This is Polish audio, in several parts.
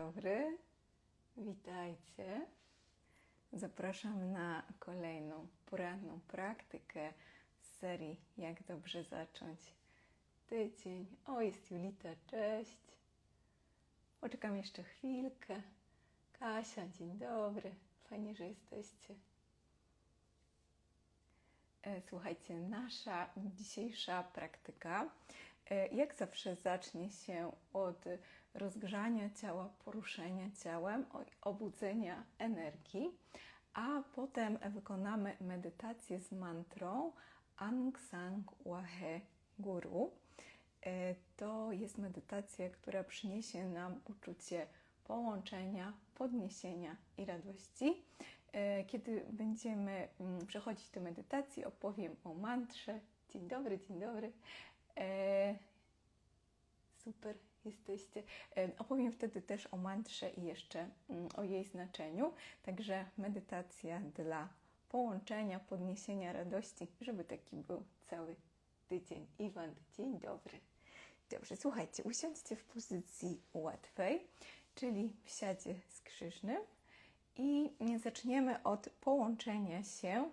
dobry, witajcie. Zapraszam na kolejną poranną praktykę z serii Jak dobrze zacząć tydzień. O, jest Julita, cześć. Poczekam jeszcze chwilkę. Kasia, dzień dobry. Fajnie, że jesteście. E, Słuchajcie, nasza dzisiejsza praktyka, e, jak zawsze, zacznie się od rozgrzania ciała, poruszenia ciałem, obudzenia energii, a potem wykonamy medytację z mantrą Aung San Wahe Guru. E, To jest medytacja, która przyniesie nam uczucie połączenia, podniesienia i radości. E, Kiedy będziemy mm, przechodzić tę medytację, opowiem o mantrze. Dzień dobry, dzień dobry. E, Super, jesteście. Opowiem wtedy też o mantrze i jeszcze mm, o jej znaczeniu. Także medytacja dla połączenia, podniesienia radości, żeby taki był cały tydzień. Iwan, dzień dobry. Dobrze, słuchajcie, usiądźcie w pozycji łatwej, czyli w siadzie skrzyżnym i zaczniemy od połączenia się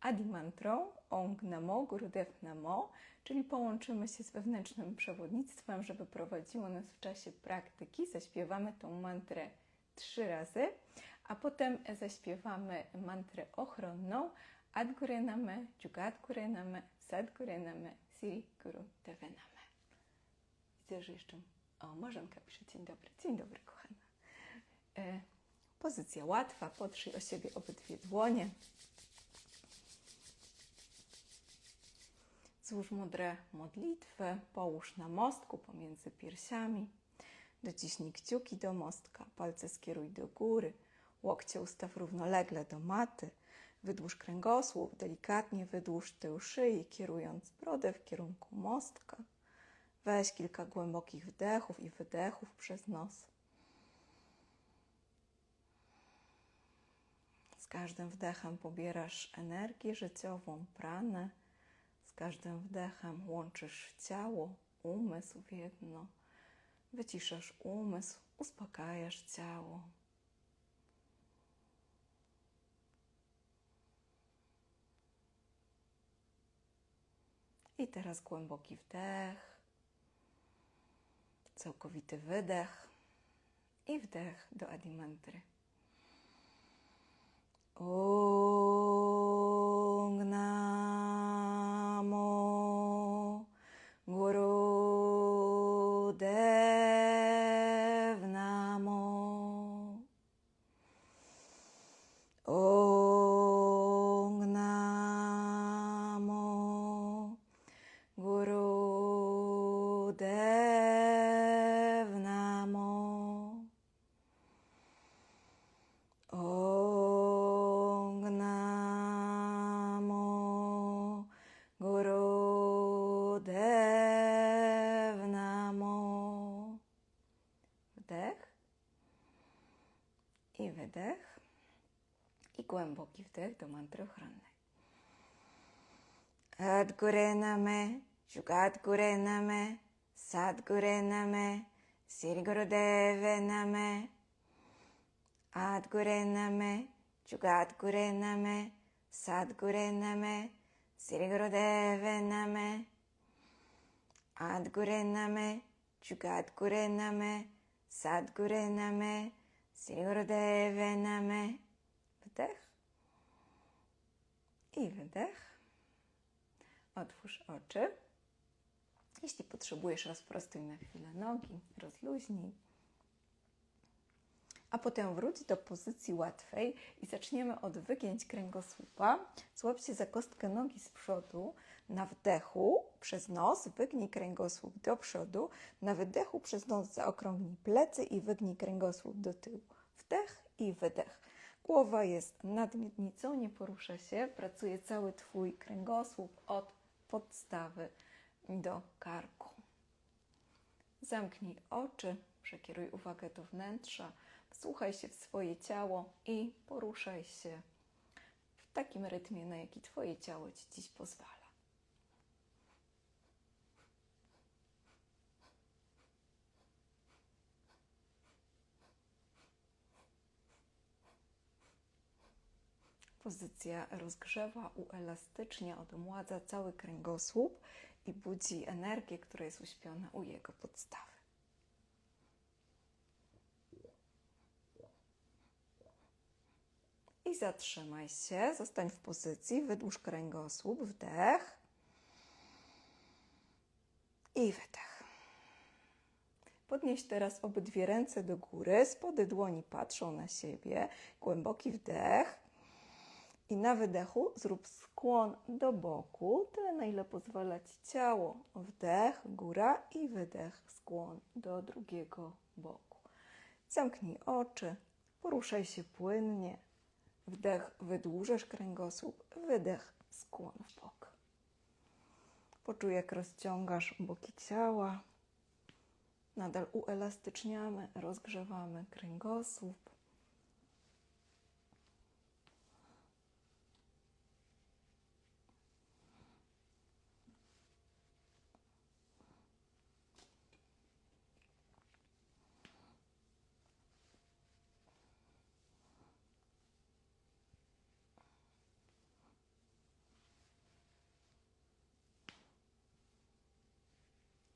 Adimantrą Ong Namo Gurudev Namo, czyli połączymy się z wewnętrznym przewodnictwem, żeby prowadziło nas w czasie praktyki. Zaśpiewamy tą mantrę trzy razy, a potem zaśpiewamy mantrę ochronną Adgurename, Jugadgurename, Sadgurename, Siri Guru Devename. Widzę, że jeszcze... O, Marzenka pisze, dzień dobry. Dzień dobry, kochana. E, pozycja łatwa, potrzyj o siebie obydwie dłonie. Złóż mądre modlitwę, połóż na mostku pomiędzy piersiami. Dociśnij kciuki do mostka, palce skieruj do góry, łokcie ustaw równolegle do maty. Wydłuż kręgosłup, delikatnie wydłuż tył szyi, kierując brodę w kierunku mostka. Weź kilka głębokich wdechów i wydechów przez nos. Z każdym wdechem pobierasz energię życiową, pranę. Każdym wdechem łączysz ciało, umysł w jedno. Wyciszasz umysł, uspokajasz ciało. I teraz głęboki wdech, całkowity wydech i wdech do Adimantry. Ong głęboki wdech do mantry ochronnej. Adgurename, Jugadgurename, Sadgurename, Sri Gurudeve Name. Adgurename, Jugadgurename, Sadgurename, Sri Gurudeve Name. Adgurename, Jugadgurename, Sadgurename, Sri Gurudeve Name. Wdech i wydech. Otwórz oczy. Jeśli potrzebujesz, rozprostuj na chwilę nogi, rozluźnij. A potem wróć do pozycji łatwej i zaczniemy od wygięć kręgosłupa. Złap się za kostkę nogi z przodu. Na wdechu przez nos wygnij kręgosłup do przodu. Na wydechu przez nos zaokrągnij plecy i wygnij kręgosłup do tyłu. Wdech i wydech. Głowa jest nad miednicą, nie porusza się. Pracuje cały Twój kręgosłup od podstawy do karku. Zamknij oczy, przekieruj uwagę do wnętrza, wsłuchaj się w swoje ciało i poruszaj się w takim rytmie, na jaki Twoje ciało Ci dziś pozwala. Pozycja rozgrzewa, uelastycznia, odmładza cały kręgosłup i budzi energię, która jest uśpiona u jego podstawy. I zatrzymaj się, zostań w pozycji, wydłuż kręgosłup, wdech i wydech. Podnieś teraz obydwie ręce do góry, spody dłoni patrzą na siebie, głęboki wdech i na wydechu zrób skłon do boku, tyle na ile pozwala Ci ciało. Wdech, góra i wydech, skłon do drugiego boku. Zamknij oczy, poruszaj się płynnie. Wdech, wydłużasz kręgosłup, wydech, skłon w bok. Poczuj, jak rozciągasz boki ciała. Nadal uelastyczniamy, rozgrzewamy kręgosłup.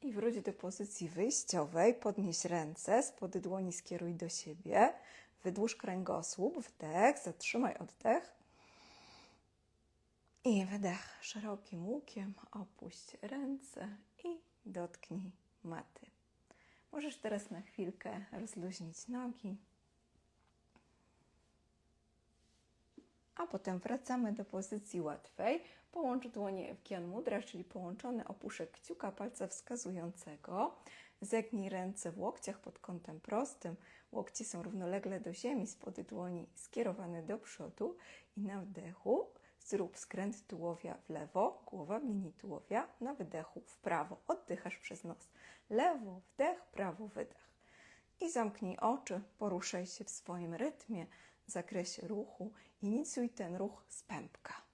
I wróć do pozycji wyjściowej. Podnieś ręce, spody dłoni skieruj do siebie. Wydłuż kręgosłup, wdech, zatrzymaj oddech. I wydech szerokim łukiem, opuść ręce i dotknij maty. Możesz teraz na chwilkę rozluźnić nogi. A potem wracamy do pozycji łatwej. Połącz dłonie w Gyan Mudra, czyli połączony opuszek kciuka palca wskazującego. Zegnij ręce w łokciach pod kątem prostym. Łokcie są równolegle do ziemi, spody dłoni skierowane do przodu i na wdechu zrób skręt tułowia w lewo, głowa w linii tułowia, na wydechu w prawo. Oddychasz przez nos. Lewo, wdech, prawo, wydech. I zamknij oczy, poruszaj się w swoim rytmie, zakresie ruchu. Inicjuj ten ruch z pępka.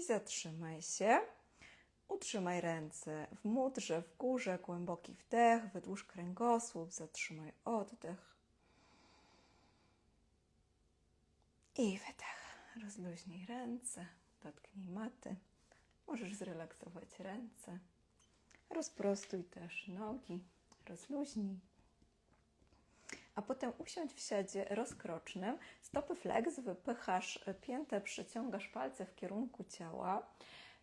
I zatrzymaj się. Utrzymaj ręce w mudrze, w górze, głęboki wdech, wydłuż kręgosłup, zatrzymaj oddech. I wydech. Rozluźnij ręce, dotknij maty. Możesz zrelaksować ręce. Rozprostuj też nogi, rozluźnij a potem usiądź w siadzie rozkrocznym, stopy flex, wypychasz piętę, przyciągasz palce w kierunku ciała,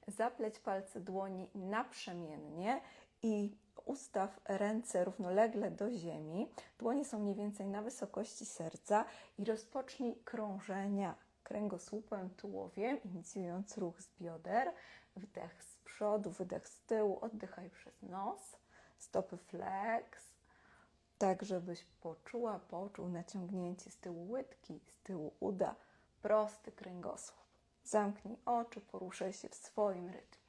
zapleć palce dłoni naprzemiennie i ustaw ręce równolegle do ziemi. Dłonie są mniej więcej na wysokości serca i rozpocznij krążenia kręgosłupem, tułowiem, inicjując ruch z bioder. Wdech z przodu, wydech z tyłu, oddychaj przez nos. Stopy flex, tak żebyś poczuła, poczuł naciągnięcie z tyłu łydki, z tyłu uda, prosty kręgosłup. Zamknij oczy, poruszaj się w swoim rytmie.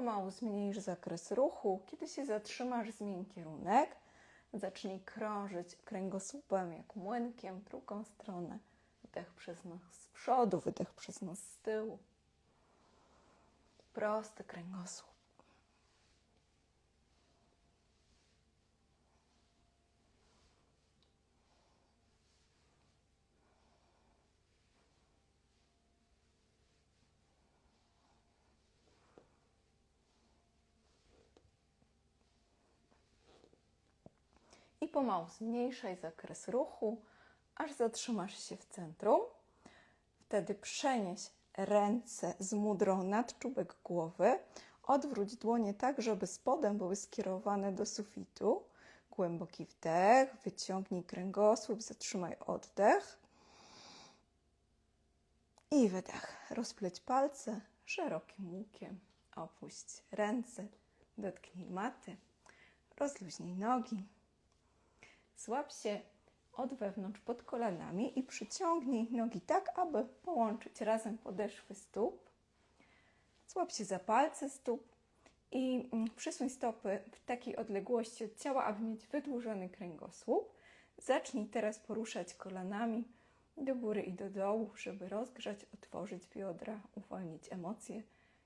Pomału zmniejsz zakres ruchu. Kiedy się zatrzymasz, zmień kierunek. Zacznij krążyć kręgosłupem jak młynkiem w drugą stronę. Wdech przez nos z przodu, wydech przez nos z tyłu. Prosty kręgosłup. I pomału zmniejszaj zakres ruchu, aż zatrzymasz się w centrum. Wtedy przenieś ręce z mudrą nad czubek głowy. Odwróć dłonie tak, żeby spodem były skierowane do sufitu. Głęboki wdech, wyciągnij kręgosłup, zatrzymaj oddech. I wydech. Rozpleć palce szerokim łukiem. Opuść ręce, dotknij maty, rozluźnij nogi. Złap się od wewnątrz pod kolanami i przyciągnij nogi tak, aby połączyć razem podeszwy stóp. Złap się za palce stóp i mm, przysuń stopy w takiej odległości od ciała, aby mieć wydłużony kręgosłup. Zacznij teraz poruszać kolanami do góry i do dołu, żeby rozgrzać, otworzyć biodra, uwolnić emocje,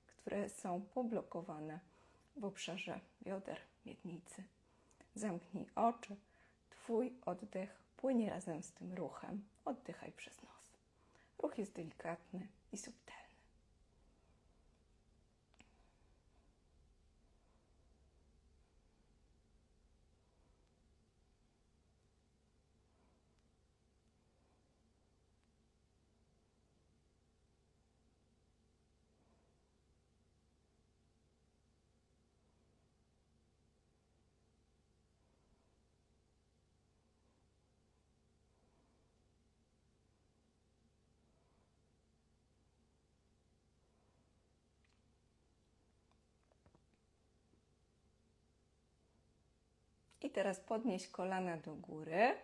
które są poblokowane w obszarze bioder, miednicy. Zamknij oczy. Twój oddech płynie razem z tym ruchem. Oddychaj przez nos. Ruch jest delikatny i subtelny. I teraz podnieś kolana do góry.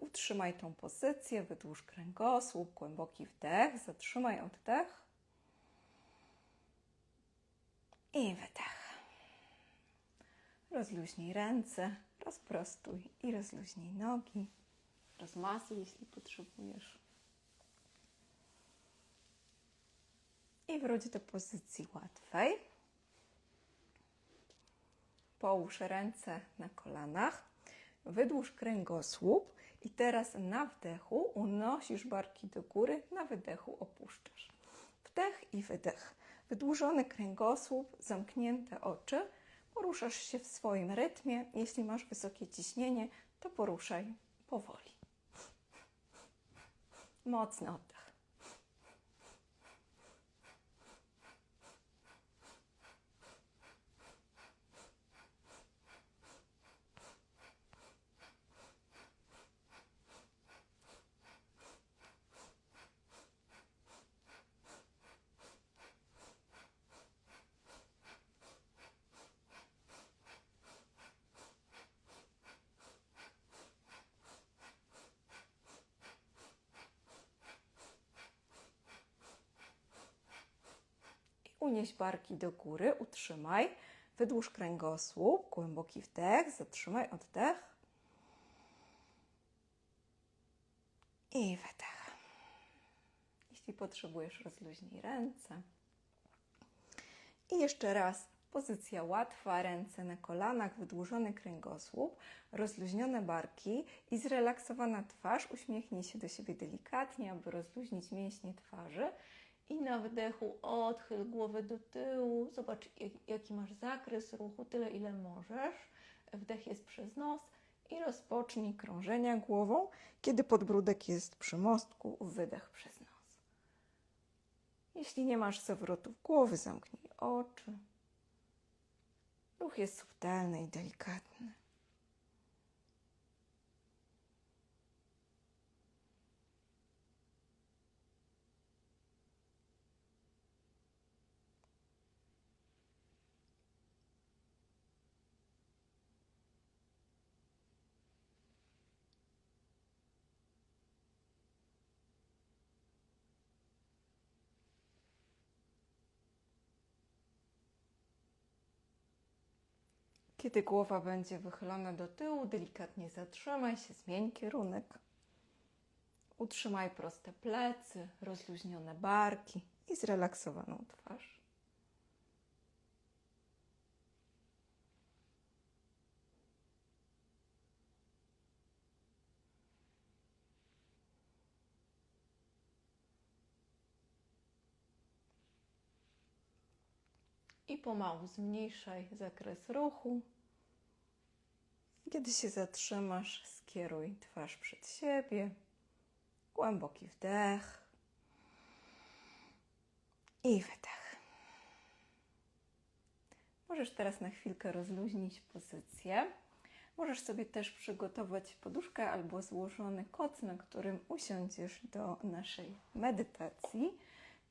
Utrzymaj tą pozycję, wydłuż kręgosłup, głęboki wdech, zatrzymaj oddech. I wydech. Rozluźnij ręce, rozprostuj i rozluźnij nogi. Rozmasuj, jeśli potrzebujesz. I wróć do pozycji łatwej. Połóż ręce na kolanach, wydłuż kręgosłup i teraz na wdechu unosisz barki do góry, na wydechu opuszczasz. Wdech i wydech. Wydłużony kręgosłup, zamknięte oczy. Poruszasz się w swoim rytmie. Jeśli masz wysokie ciśnienie, to poruszaj powoli. Mocny oddech. Unieś barki do góry, utrzymaj. Wydłuż kręgosłup, głęboki wdech, zatrzymaj oddech. I wydech. Jeśli potrzebujesz, rozluźnij ręce. I jeszcze raz pozycja łatwa, ręce na kolanach, wydłużony kręgosłup, rozluźnione barki i zrelaksowana twarz. Uśmiechnij się do siebie delikatnie, aby rozluźnić mięśnie twarzy. I na wdechu odchyl głowę do tyłu. Zobacz, jaki masz zakres ruchu, tyle ile możesz. Wdech jest przez nos i rozpocznij krążenia głową, kiedy podbródek jest przy mostku, wydech przez nos. Jeśli nie masz zawrotów głowy, zamknij oczy. Ruch jest subtelny i delikatny. Kiedy głowa będzie wychylona do tyłu, delikatnie zatrzymaj się, zmień kierunek. Utrzymaj proste plecy, rozluźnione barki i zrelaksowaną twarz. I pomału zmniejszaj zakres ruchu. Kiedy się zatrzymasz, skieruj twarz przed siebie. Głęboki wdech i wydech. Możesz teraz na chwilkę rozluźnić pozycję. Możesz sobie też przygotować poduszkę albo złożony koc, na którym usiądziesz do naszej medytacji.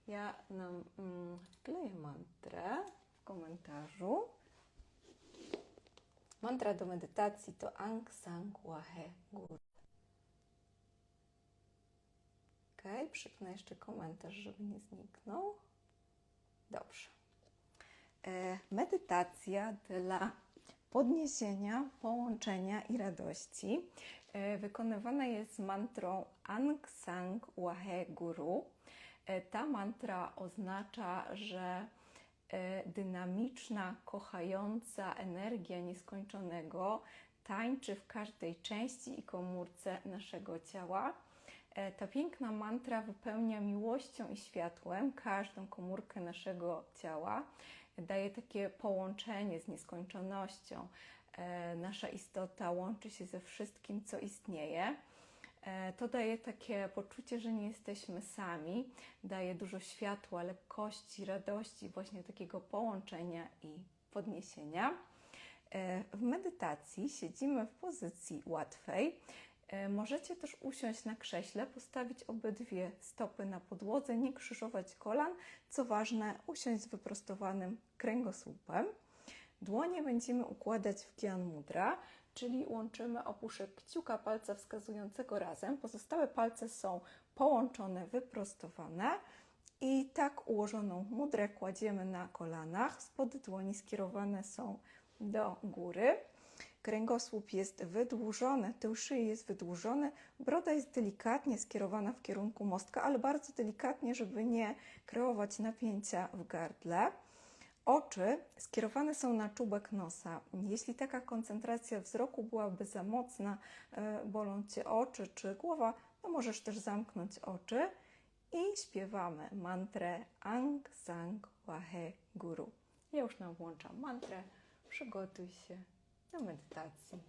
Ja nam mm, wkleję mantrę komentarzu. Mantra do medytacji to Ang Sang Wahe Gur. Ok, przypnę jeszcze komentarz, żeby nie zniknął. Dobrze. E, medytacja dla podniesienia, połączenia i radości e, wykonywana jest mantrą Ang Sang Wahe Guru. E, ta mantra oznacza, że dynamiczna, kochająca energia nieskończonego tańczy w każdej części i komórce naszego ciała. E, Ta piękna mantra wypełnia miłością i światłem każdą komórkę naszego ciała. Daje takie połączenie z nieskończonością. E, Nasza istota łączy się ze wszystkim, co istnieje. E, To daje takie poczucie, że nie jesteśmy sami, daje dużo światła, lekkości, radości, właśnie takiego połączenia i podniesienia. E, W medytacji siedzimy w pozycji łatwej. E, Możecie też usiąść na krześle, postawić obydwie stopy na podłodze, nie krzyżować kolan. Co ważne, usiąść z wyprostowanym kręgosłupem. Dłonie będziemy układać w Gyan Mudra, czyli łączymy opuszek kciuka palca wskazującego razem. Pozostałe palce są połączone, wyprostowane. I tak ułożoną mudrę kładziemy na kolanach. Spody dłoni skierowane są do góry. Kręgosłup jest wydłużony, tył szyi jest wydłużony, broda jest delikatnie skierowana w kierunku mostka, ale bardzo delikatnie, żeby nie kreować napięcia w gardle. Oczy skierowane są na czubek nosa. Jeśli taka koncentracja wzroku byłaby za mocna, e, bolą Cię oczy czy głowa, to możesz też zamknąć oczy i śpiewamy mantrę Ang Sang Wahe Guru. Ja już nam włączam mantrę. Przygotuj się do medytacji.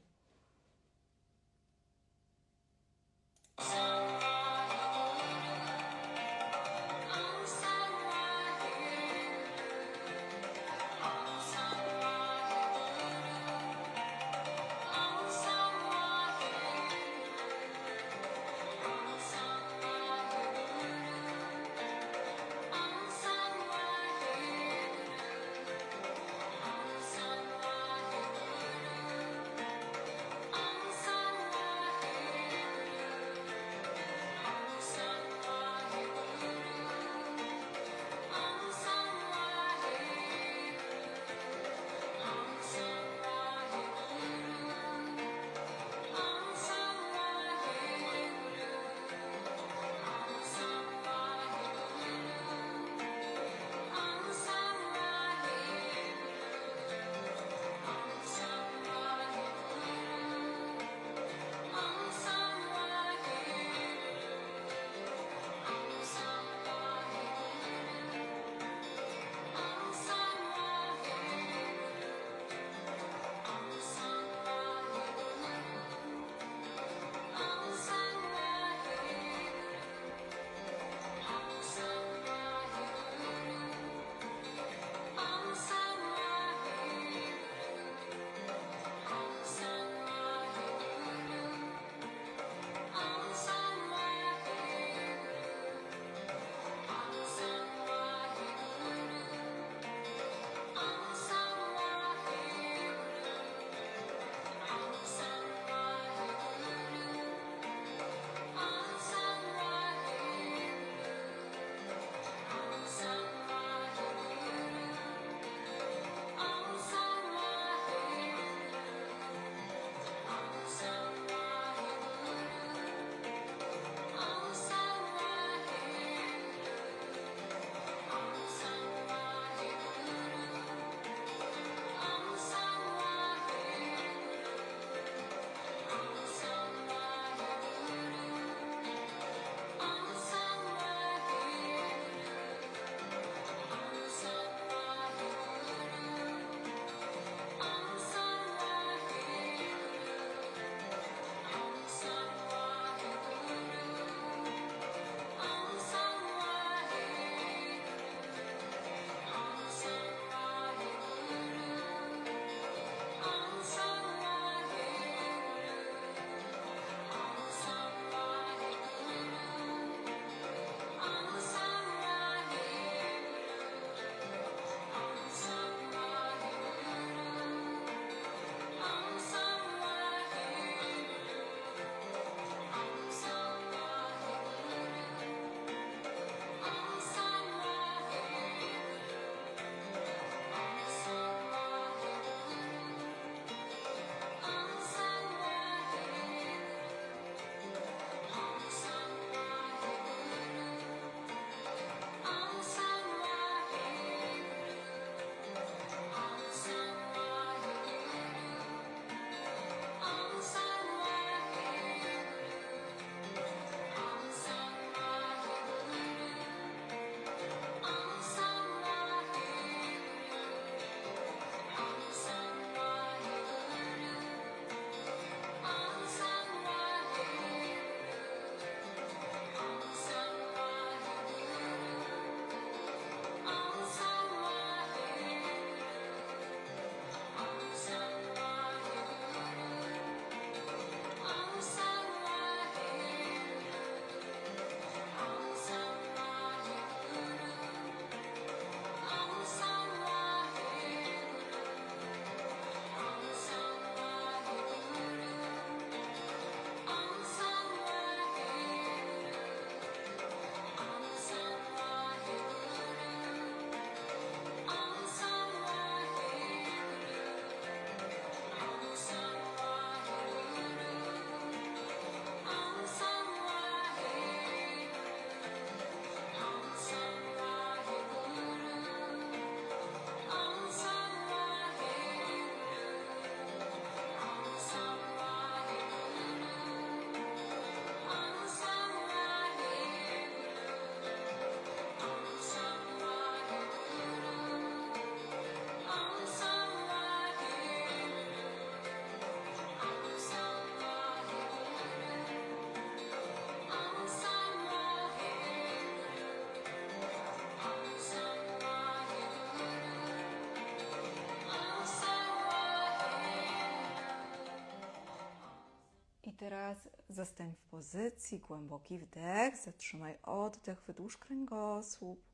Zostań w pozycji, głęboki wdech, zatrzymaj oddech, wydłuż kręgosłup.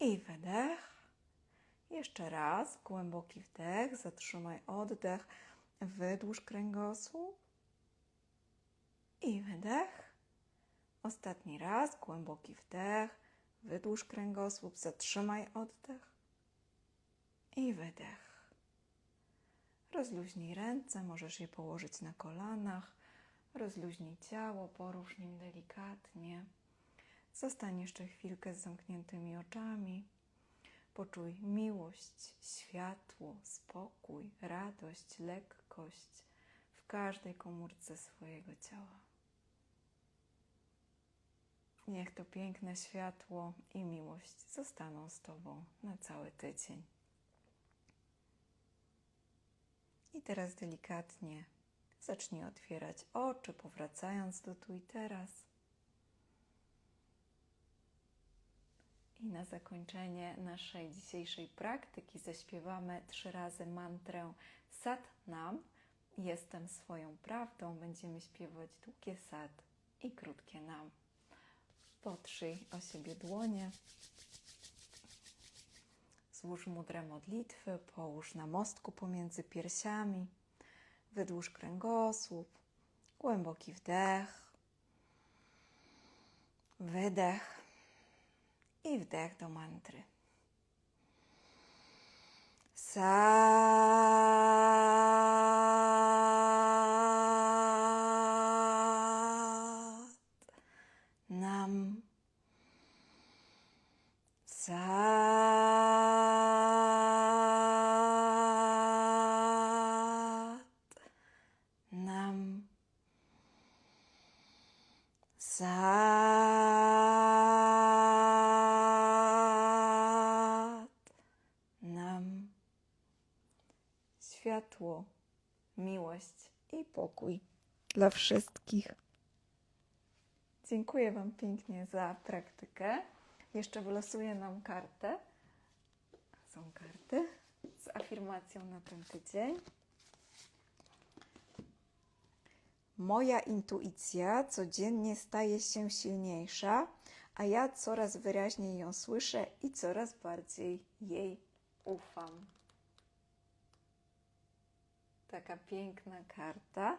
I wydech. Jeszcze raz, głęboki wdech, zatrzymaj oddech, wydłuż kręgosłup. I wydech. Ostatni raz, głęboki wdech, wydłuż kręgosłup, zatrzymaj oddech. I wydech. Rozluźnij ręce, możesz je położyć na kolanach. Rozluźnij ciało, porusz nim delikatnie. Zostań jeszcze chwilkę z zamkniętymi oczami. Poczuj miłość, światło, spokój, radość, lekkość w każdej komórce swojego ciała. Niech to piękne światło i miłość zostaną z Tobą na cały tydzień. I teraz delikatnie zacznij otwierać oczy, powracając do tu i teraz. I na zakończenie naszej dzisiejszej praktyki zaśpiewamy trzy razy mantrę Sat Nam. Jestem swoją prawdą. Będziemy śpiewać długie Sat i krótkie Nam. Potrzyj o siebie dłonie. Złóż mudrę modlitwy, połóż na mostku pomiędzy piersiami, wydłuż kręgosłup, głęboki wdech, wydech i wdech do mantry. Sat Nam Sat Nam Sat Nam Światło, miłość i pokój dla wszystkich. Dziękuję Wam pięknie za praktykę. Jeszcze wylosuję nam kartę. Są karty z afirmacją na ten tydzień. Moja intuicja codziennie staje się silniejsza, a ja coraz wyraźniej ją słyszę i coraz bardziej jej ufam. Taka piękna karta.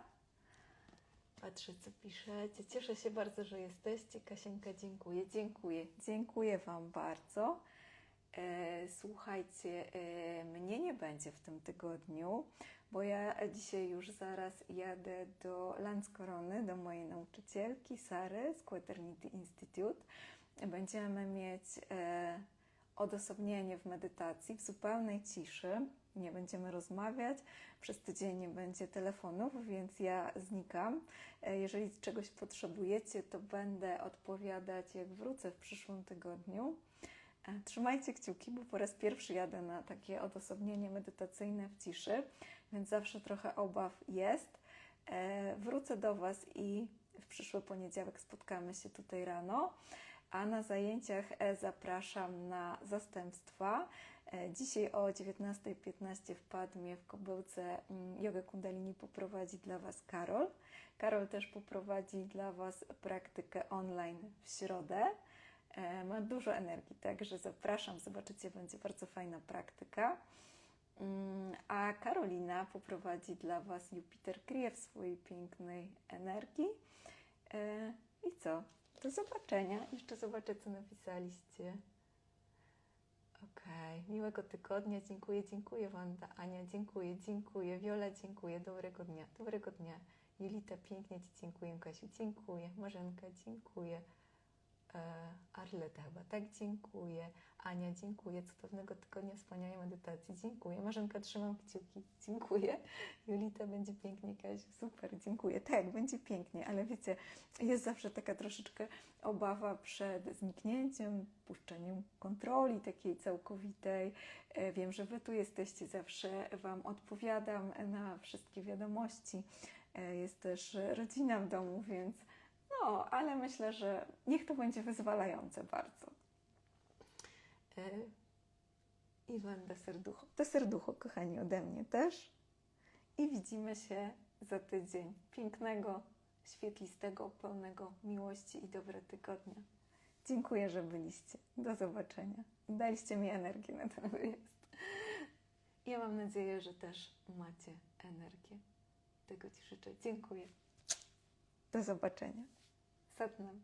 Patrzę, co piszecie. Cieszę się bardzo, że jesteście. Kasieńka, dziękuję. Dziękuję. Dziękuję Wam bardzo. E, słuchajcie, e, mnie nie będzie w tym tygodniu, bo ja dzisiaj już zaraz jadę do Landskorony, do mojej nauczycielki Sary z Quaternity Institute. Będziemy mieć e, odosobnienie w medytacji w zupełnej ciszy. Nie będziemy rozmawiać, przez tydzień nie będzie telefonów, więc ja znikam. E, Jeżeli czegoś potrzebujecie, to będę odpowiadać, jak wrócę w przyszłym tygodniu. E, Trzymajcie kciuki, bo po raz pierwszy jadę na takie odosobnienie medytacyjne w ciszy, więc zawsze trochę obaw jest. E, Wrócę do Was i w przyszły poniedziałek spotkamy się tutaj rano. A na zajęciach e, zapraszam na zastępstwa. E, Dzisiaj o 19.15 w Padmie w Kobyłce mm, Jogę Kundalini poprowadzi dla Was Karol. Karol też poprowadzi dla Was praktykę online w środę. E, Ma dużo energii, także zapraszam. Zobaczycie, będzie bardzo fajna praktyka. Mm, A Karolina poprowadzi dla Was Jupiter kryje w swojej pięknej energii. I co? Do zobaczenia. Jeszcze zobaczę, co napisaliście. Okej, miłego tygodnia. Dziękuję, dziękuję Wanda, Ania, dziękuję, dziękuję. Wiola, dziękuję. Dobrego dnia, dobrego dnia. Julita, pięknie Ci dziękuję. Kasiu, dziękuję. Marzenka, dziękuję. E, Arleta chyba, tak, dziękuję. Ania, dziękuję. Cudownego tygodnia, wspaniałej medytacji. Dziękuję. Marzenka, trzymam kciuki. Dziękuję. Julita, będzie pięknie, Kasiu. Super, dziękuję. Tak, będzie pięknie, ale wiecie, jest zawsze taka troszeczkę obawa przed zniknięciem, puszczeniem kontroli takiej całkowitej. E, Wiem, że Wy tu jesteście, zawsze Wam odpowiadam na wszystkie wiadomości. E, Jest też rodzina w domu, więc no, ale myślę, że niech to będzie wyzwalające bardzo. E, I Wanda Serducho. To serducho, kochani, ode mnie też. I widzimy się za tydzień. Pięknego, świetlistego, pełnego miłości i dobra tygodnia. Dziękuję, że byliście. Do zobaczenia. Daliście mi energię na ten wyjazd. Ja mam nadzieję, że też macie energię. Tego Ci życzę. Dziękuję. Do zobaczenia. Satnam